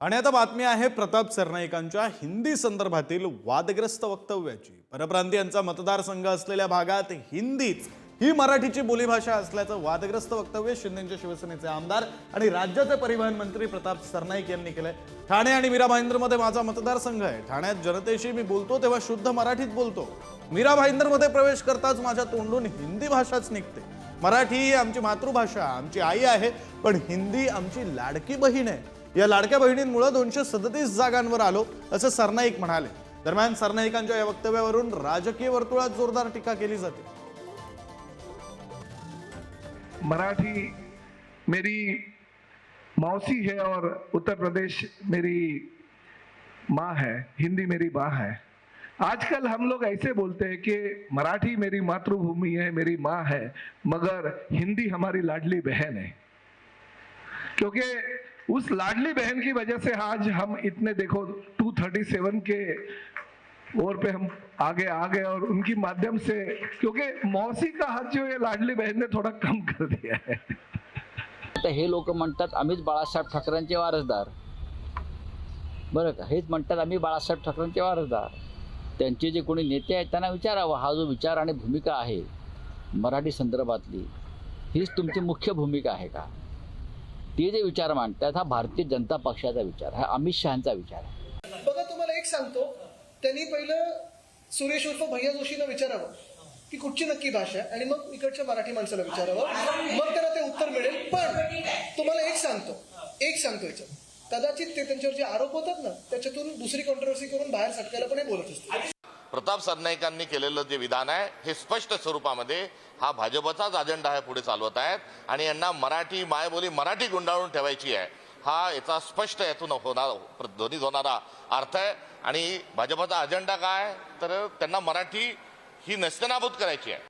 आणि आता बातमी आहे प्रताप सरनाईकांच्या हिंदी संदर्भातील वादग्रस्त वक्तव्याची. परप्रांतीयांचा मतदारसंघ असलेल्या भागात हिंदीच ही मराठीची बोलीभाषा असल्याचं वादग्रस्त वक्तव्य शिंदेच्या शिवसेनेचे आमदार आणि राज्याचे परिवहन मंत्री प्रताप सरनाईक यांनी केलंय. ठाणे आणि मीरा भाईंदरमध्ये माझा मतदारसंघ आहे. ठाण्यात जनतेशी मी बोलतो तेव्हा शुद्ध मराठीत बोलतो. मीरा भाईंदरमध्ये प्रवेश करताच माझ्या तोंडून हिंदी भाषाच निघते. मराठी ही आमची मातृभाषा आमची आई आहे पण हिंदी आमची लाडकी बहीण आहे. या लाडक्या बहिणींमुळे दोनशे सदतीस जागांवर आलो असं सरनाईक म्हणाले. दरम्यान सरनाईकांच्या या वक्तव्यावरून राजकीय वर्तुळात जोरदार टीका केली जाते. मराठी मेरी मौसी है और उत्तर प्रदेश मेरी माँ है हिंदी मेरी माँ है। आजकल हम लोग ऐसे बोलते हैं कि मराठी मेरी मातृभूमि है मेरी माँ है मगर हिंदी हमारी लाडली बहन है। क्योंकि उस लाडली बहन की वजह से आज हम इतने देखो 237 के ओर पे हम आगे आ गए और उनकी माध्यम से क्योंकि मौसी का हक जो है लाडली बहन ने थोड़ा कम कर दिया है। आता हे लोक म्हणतात आम्हीच बाळासाहेब ठाकरेंचे वारसदार. बरं का? हेच म्हणतात आम्ही बाळासाहेब ठाकरेंचे वारसदार. त्यांचे जे कोणी नेते आहेत त्यांना विचारावं. हा जो विचार आणि भूमिका आहे मराठी संदर्भातली हीच तुमची मुख्य भूमिका आहे का? ते जे विचार मांडतात हा भारतीय जनता पक्षाचा विचार हा अमित शहाचा विचार आहे. बघा तुम्हाला एक सांगतो. त्यांनी पहिलं सुरेश उर्फ भैया जोशींना विचारावं की कुठची नक्की भाषा आहे आणि मग इकडच्या मराठी माणसाला विचारावं. मग त्याला ते उत्तर मिळेल. पण तुम्हाला एक सांगतो एक सांगतो याच्यात. कदाचित ते त्यांच्यावर जे आरोप होतात ना त्याच्यातून दुसरी कॉन्ट्रोवर्सी करून बाहेर सटकायला पण हे बोलत असतो प्रताप सरनाईकांनी केलेलं जे विधान आहे हे स्पष्ट स्वरूपामध्ये हा भाजपचाच अजेंडा आहे पुढे चालवत आहेत. आणि यांना मराठी मायबोली मराठी गुंडाळून ठेवायची आहे हा याचा स्पष्ट यातून होणार ध्वनित होणारा अर्थ आहे. आणि भाजपचा अजेंडा काय तर त्यांना मराठी ही नस्तनाभूत करायची आहे.